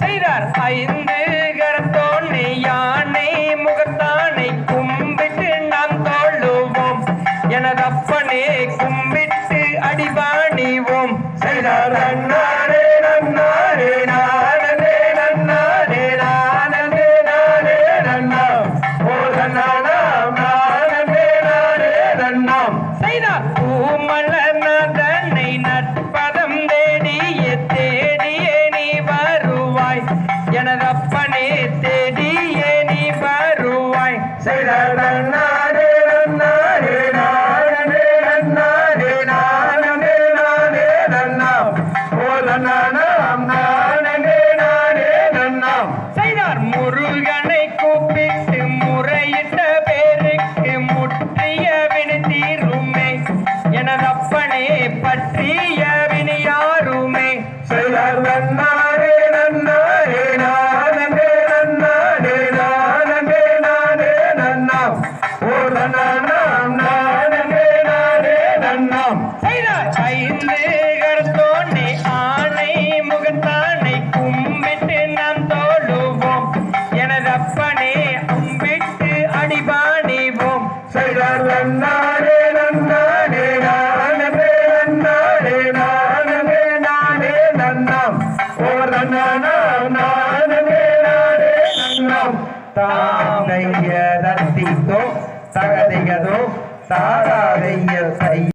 செய்தார். ஐந்து கரத்தோனை யானை முகத்தானை கும்பிட்டு நாம் தோழுவோம் எனது அப்பனே கும்பிட்டு அடிவாணிவோம் செய்தார். அண்ணாரே நன்னாரே நானே நன்னாரே நானே நானே நன்னாம். ஓ நன்னாம் நானே நானே நன்னாம். செய்தார். செய்தார். முருகனை கூப்பிட்டு முறையிட்ட பேருக்கு முற்றிய வினு தீருமே எனது அப்பனே பற்றிய வினு யாருமே செய்தார் தாதைய ரசித்தோ தகதையதோ தாராதைய